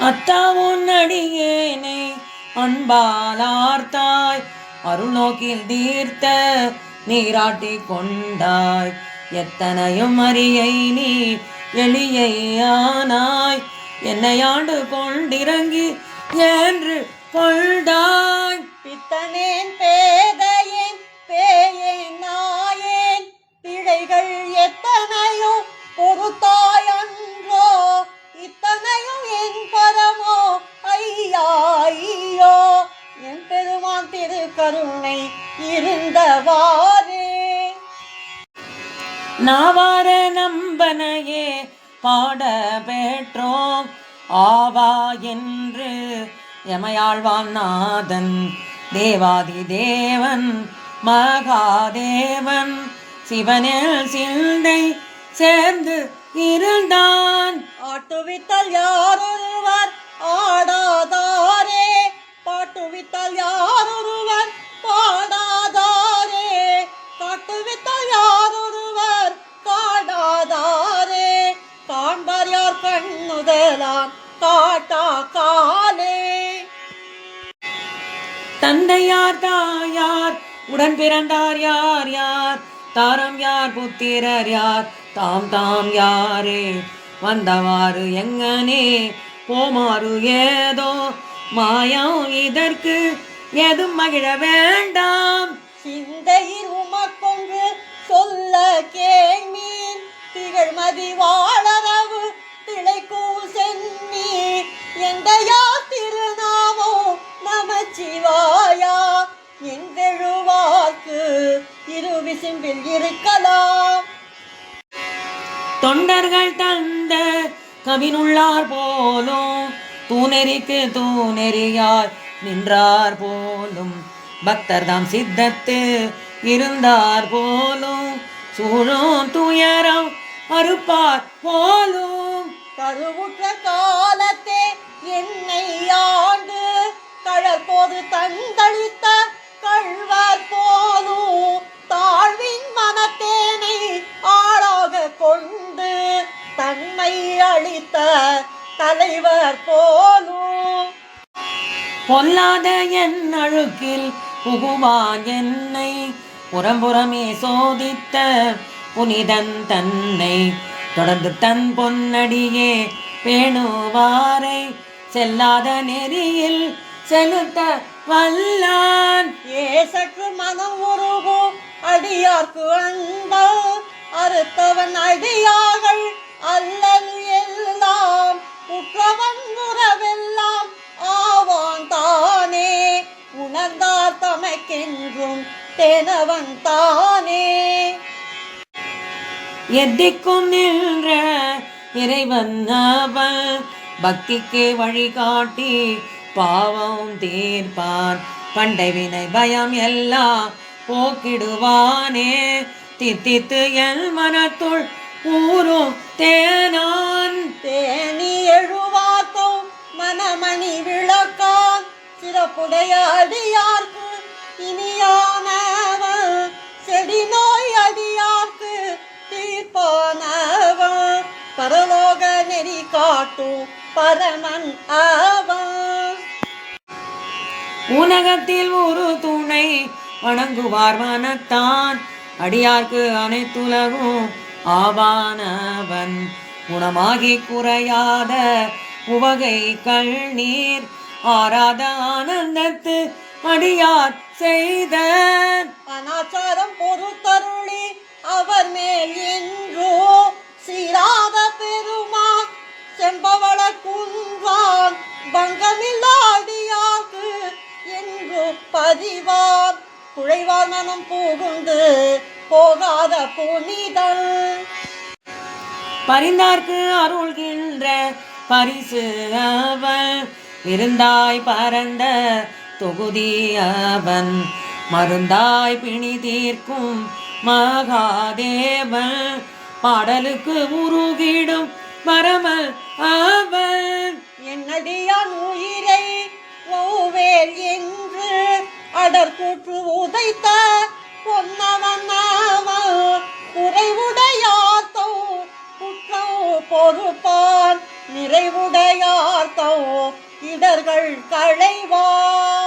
அத்தா உன் அடியேனை அன்பாலார்த்தாய் அருள்நோக்கில் தீர்த்த நீராட்டி கொண்டாய். எத்தனையும் அறியை நீ எளியானாய் என்னை ஆண்டு கொண்டிறங்கி என்று கொண்டாய் பித்தனேன் பேர் திருக்கருணை இருந்தவாறே. நாவார நம்பனையே பாட பெற்றோம். ஆவா என்று எமையாழ்வான் நாதன் தேவாதி தேவன் மகாதேவன் சிவனில் சிந்தை சேர்ந்து இருந்தான். ஆட்டுவித்தால் யாரொருவர்? தந்தையார் தாயார் உடன் பிறந்தார் யார் யார்? தாரம் யார் புத்திரர் யார்? தாம் தாம் யாரே? வந்தவாறு எங்கனே? போமாறு ஏதோ? மாயம் இதற்கு எதும் மகிழ வேண்டாம். சிந்தையில் உமக்கொன்று சொல்ல கேள்மீன் திகழ்மதி வாழறவு திளைக்கும் சென்னி. எந்தையா திருநாமோ நமச்சிவா இருக்கலாம். தொண்டர்கள் தந்த கவினுள்ளார் போலும் தூணெறிக்கு தூணெறியாய் நின்றார் போலும். பக்தர் தாம் சித்தத்து இருந்தார் போலும் சூழும் துயரம் அறுப்பார் போலும். கருவுற்ற காலத்தே என்னை ஆண்டு கழற்போது தந்தளித்த அளித்த தலைவர் போலும். பொல்லாத என் அழுக்கில் புகுவான் என்னை? புறம்புறமே சோதித்த புனிதன் தன்னை. தொடர்ந்து தன் பொன்னடியே பேணுவாரை. செல்லாத நெறியில் செலுத்த வல்லான். ஏசற்று மனம் உருகும் அடியார்க்கு அன்பல் அறுத்தவன் அடியார்கள் அல்லல் உற்றவன் உறவெல்லாம் ஆவான் தானே. உணர்ந்தார் தமக்கென்றும் தெனவன் தானே. எத்திக்கும் நின்ற இறைவன் அவன் பக்திக்கு வழிகாட்டி பாவம் தீர்ப்பான் பண்டை வினை பயம் எல்லாம் போக்கிடுவானே. தித்தித்து என் மனத்துள் ஊரும் தேனான். தேனி எழுவாக்கோ புடையடியார்க்கு இனியானவன் செடி நோய் அடியார்க்கு தீர்ப்பானவன் பரலோக நெறி காட்டும் பரமன் அவன் உலகத்தில் ஒரு துணை வணங்குவார் வனத்தான். அடியார்க்கு அனைத்துலகும் ஆவானவன். குணமாகி குறையாத உவகை கண்ணீர் ஆராத ஆனந்தத்து அடியார் செய்த அனாச்சாரம் பொறுத்தருளி அவர் மேல் என்றோ சீராத பெருமான் செம்பவள குன்றான் பங்கமில்லாடியாக்கு என்று பதிவார். குழைவார் மனம் புகுந்து போகாத புனிதன். பரிந்தார்க்கு அருள்கின்ற பரிசு அவன். விருந்தாய் பரந்த தொகுதி அவன் மருந்தாய் பிணி தீர்க்கும் மகாதேவன். பாடலுக்கு உருகிடும் பரமல் அவன். என்னடியான் உயிரை ஓவேல் என்று அடற்கூற்று உதைத்த பொன்னவன் அவன் குறைவுடையாத்தோ குற்றம் பொறுப்பான் நிறைவுடையார்த்தோ அடியார்த்தோ இடர்கள் களைவார்